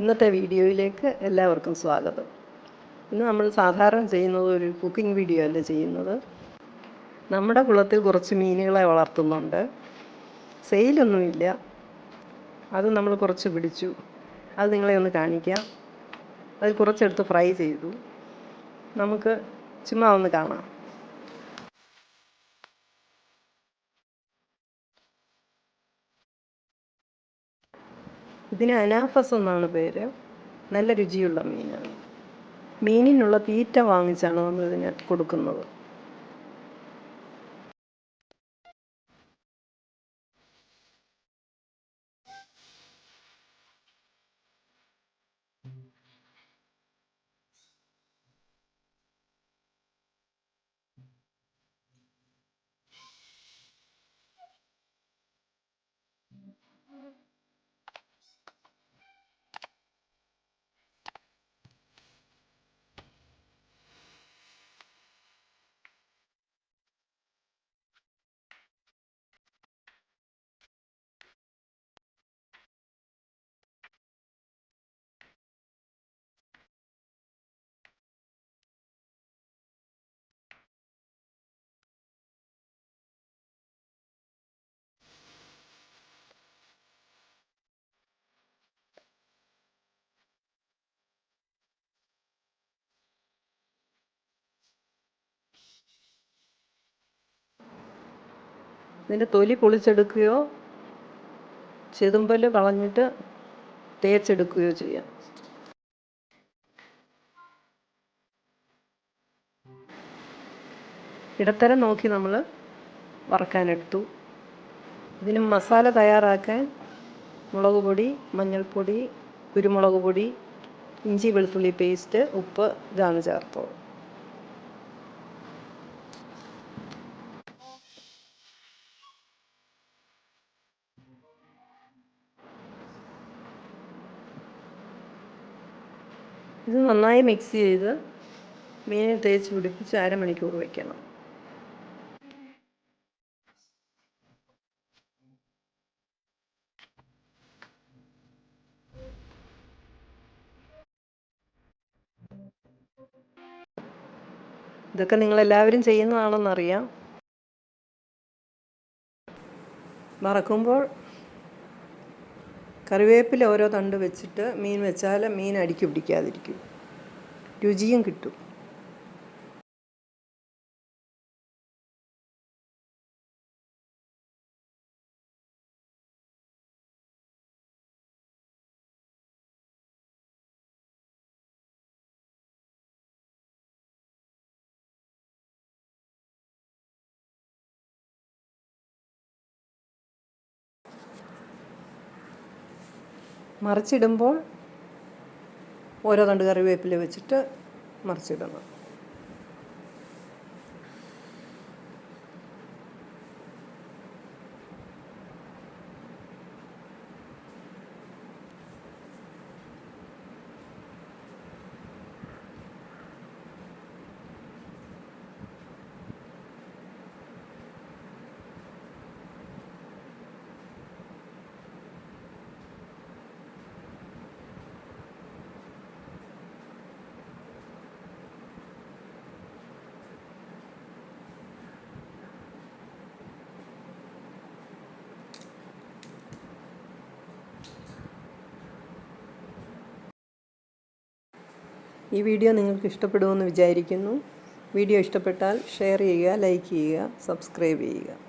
ഇന്നത്തെ വീഡിയോയിലേക്ക് എല്ലാവർക്കും സ്വാഗതം. ഇന്ന് നമ്മൾ സാധാരണ ചെയ്യുന്നത് ഒരു കുക്കിംഗ് വീഡിയോ അല്ല ചെയ്യുന്നത്? നമ്മുടെ കുളത്തിൽ കുറച്ച് മീനുകളെ വളർത്തുന്നുണ്ട്. സെയിലൊന്നുമില്ല. അത് നമ്മൾ കുറച്ച് പിടിച്ചു. അത് നിങ്ങളെ ഒന്ന് കാണിക്കാം. അത് കുറച്ചെടുത്ത് ഫ്രൈ ചെയ്തു. നമുക്ക് ചുമ്മാ ഒന്ന് കാണാം. ഇതിന് അനാഫസ് എന്നാണ് പേര്. നല്ല രുചിയുള്ള മീനാണ്. മീനിനുള്ള തീറ്റ വാങ്ങിച്ചാണ് നമ്മൾ ഇതിന് കൊടുക്കുന്നത്. ഇതിന്റെ തൊലി പൊളിച്ചെടുക്കുകയോ ചെതുമ്പൽ കളഞ്ഞിട്ട് തേച്ചെടുക്കുകയോ ചെയ്യാം. ഇടത്തരം നോക്കി നമ്മൾ വറക്കാനെടുത്തു. ഇതിന് മസാല തയ്യാറാക്കാൻ മുളക് പൊടി മഞ്ഞൾപ്പൊടി കുരുമുളക് പൊടി ഇഞ്ചി വെളുത്തുള്ളി പേസ്റ്റ് ഉപ്പ് ഇതാണ് ചേർത്തത്. ഇത് നന്നായി മിക്സ് ചെയ്ത് മീനെ തേച്ച് പിടിപ്പിച്ച് അരമണിക്കൂർ വയ്ക്കണം ഇതൊക്കെ നിങ്ങളെല്ലാവരും ചെയ്യുന്നതാണെന്നറിയാം. വറക്കുമ്പോൾ കറിവേപ്പില ഓരോ തണ്ട് വെച്ചിട്ട് മീൻ വെച്ചാൽ മീൻ അടിക്ക് പിടിക്കാതിരിക്കും. രുചിയും കിട്ടും. മറിച്ചിടുമ്പോൾ ഓരോ തണ്ട് കറിവേപ്പില വെച്ചിട്ട് മറിച്ചിടണം. ഈ വീഡിയോ നിങ്ങൾക്ക് ഇഷ്ടപ്പെടുമെന്ന് വിചാരിക്കുന്നു. വീഡിയോ ഇഷ്ടപ്പെട്ടാൽ ഷെയർ ചെയ്യുക ലൈക്ക് ചെയ്യുക സബ്സ്ക്രൈബ് ചെയ്യുക.